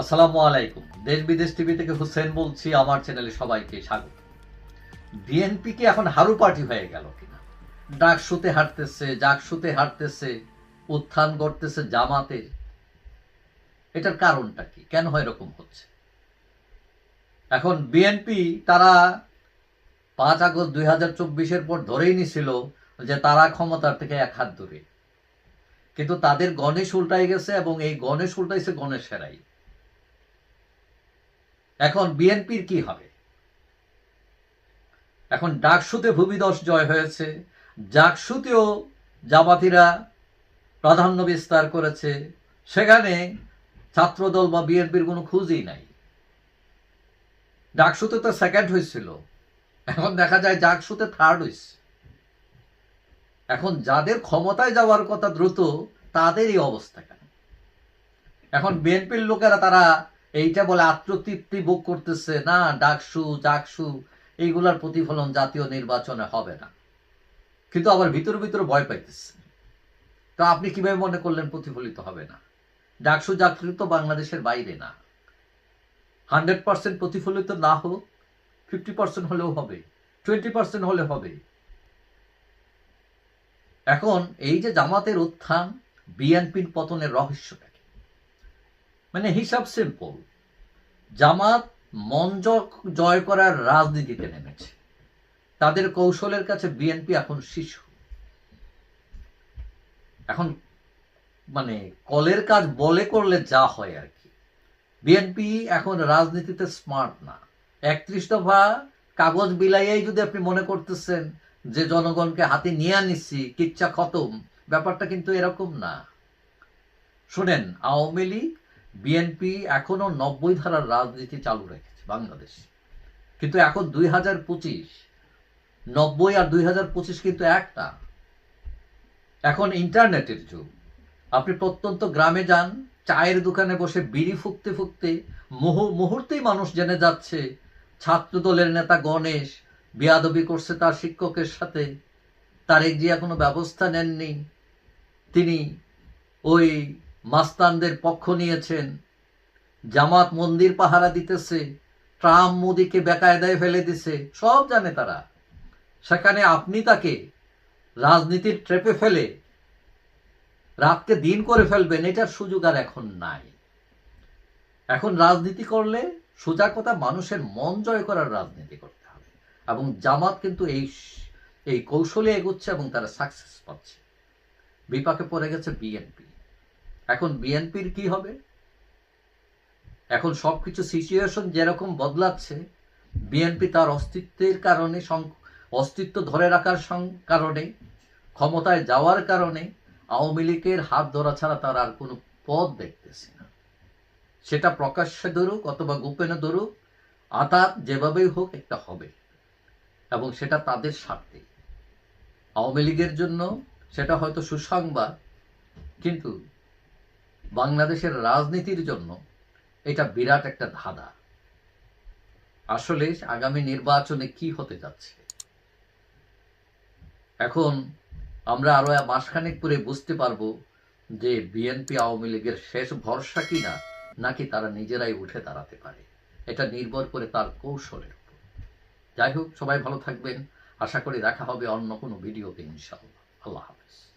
আসসালামু আলাইকুম। দেশ বিদেশ টিভি থেকে হুসেন বলছি, আমার চ্যানেলে সবাইকে স্বাগত। বিএনপি কি এখন হারু পার্টি হয়ে গেল কিনা? ডাকসুতে হাঁটতেছে জাকসুতে হাঁটতেছে উত্থান করতেছে জামাতে এটার কারণটা কি? কেন হয় এরকম হচ্ছে? এখন বিএনপি, তারা পাঁচ আগস্ট দুই হাজার চব্বিশের পর ধরেই নিছিল যে তারা ক্ষমতার থেকে এক হাত দূরে। কিন্তু তাদের গণেশ উল্টাই গেছে এবং এই গণেশ উল্টাইছে গণেশেরাই এখন বিএনপির কি হবে? এখন ডাকসুতে ভূমিদশ জয় হয়েছে জাকসুতেও জামাতিরা প্রাধান্য বিস্তার করেছে, সেখানে ছাত্রদল বা বিএনপির কোনো খুঁজই নাই। ডাকসুতে তো সেকেন্ড হয়েছিল, এখন দেখা যায় জাকসুতে থার্ড হয়েছে। এখন যাদের ক্ষমতায় যাওয়ার কথা দ্রুত, তাদেরই অবস্থা কেন? এখন বিএনপির লোকেরা তারা এইটা বলে আত্মতৃপ্তি ভোগ করতেছে, না, ডাকসু জাকসু এইগুলার প্রতিফলন জাতীয় নির্বাচনে হবে না। কিন্তু আবার ভিতর ভিতর ভয় পাইতেছে। তো আপনি কীভাবে মনে করলেন প্রতিফলিত হবে না? ডাকসু জাকসু তো বাংলাদেশের বাইরে না। হান্ড্রেড পার্সেন্ট প্রতিফলিত না হোক, ফিফটি পার্সেন্ট হলেও হবে, টোয়েন্টি পার্সেন্ট হলে হবে। এখন এই যে জামাতের উত্থান, বিএনপির পতনের রহস্যটা মানে হিসাব সিম্পল জামাত মন জয় করার রাজনীতিতে নেমেছে। তাদের কৌশলের কাছে বিএনপি এখন শিশু। এখন মানে কলের কাজ বলে করলে যা হয় আর কি। বিএনপি এখন রাজনীতিতে স্মার্ট না। একত্রিশ দফা কাগজ বিলাইয়াই যদি আপনি মনে করতেছেন যে জনগণকে হাতে নিয়ে আনিছি, কিচ্ছা খতম। ব্যাপারটা কিন্তু এরকম না। শুনেন, আওয়ামী লীগ বিএনপি এখনও নব্বই ধারার রাজনীতি চালু রেখেছে বাংলাদেশ। কিন্তু এখন দুই হাজার পঁচিশ, নব্বই আর দুই হাজার পঁচিশ কিন্তু একটা এখন ইন্টারনেটের যুগ। আপনি প্রত্যন্ত গ্রামে যান, চায়ের দোকানে বসে বিড়ি ফুকতে ফুকতে মুহূ- মুহূর্তেই মানুষ জেনে যাচ্ছে ছাত্র দলের নেতা গণেশ বেয়াদবি করছে তার শিক্ষকের সাথে, তারেক জিয়া কোনো ব্যবস্থা নেননি, তিনি ওই মাস্তানদের পক্ষ নিয়েছেন। জামাত মন্দির পাহারা দিতেছে, ট্রাম মোদিকে বেকায়দায় ফেলে দিছে, সব জানে তারা। সেখানে আপনি তাকে রাজনীতির ট্রেপে ফেলে রাতকে দিন করে ফেলবেন, এটার সুযোগ আর এখন নাই। এখন রাজনীতি করলে সোজা কথা মানুষের মন জয় করার রাজনীতি করতে হবে। এবং জামাত কিন্তু এই এই কৌশলে এগোচ্ছে এবং তারা সাকসেস পাচ্ছে। বিপাকে পড়ে গেছে বিএনপি এখন বিএনপির কি হবে? এখন সবকিছু সিচুয়েশন যেরকম বদলাচ্ছে, বিএনপি তার অস্তিত্বের কারণে অস্তিত্ব ধরে রাখার কারণে, ক্ষমতায় যাওয়ার কারণে আওয়ামী লীগের হাত ধরা ছাড়া তার আর কোনো পথ দেখতেছে না। সেটা প্রকাশ্যে ধরুক অথবা গোপনে ধরুক, আতাত যেভাবেই হোক একটা হবে এবং সেটা তাদের স্বার্থে। আওয়ামী লীগের জন্য সেটা হয়তো সুসংবাদ, কিন্তু বাংলাদেশের রাজনীতির জন্য এটা বিরাট একটা ধাঁধা। আসলে আগামী নির্বাচনে কি হতে যাচ্ছে? এখন আমরা আরও মাসখানেক পরে বুঝতে পারব যে বিএনপি আওয়ামী লীগের শেষ ভরসা কিনা, নাকি তারা নিজেরাই উঠে দাঁড়াতে পারে। এটা নির্ভর করে তার কৌশলের উপর। যাই হোক, সবাই ভালো থাকবেন। আশা করি দেখা হবে অন্য কোনো ভিডিওতে ইনশাআল্লাহ। আল্লাহ হাফেজ।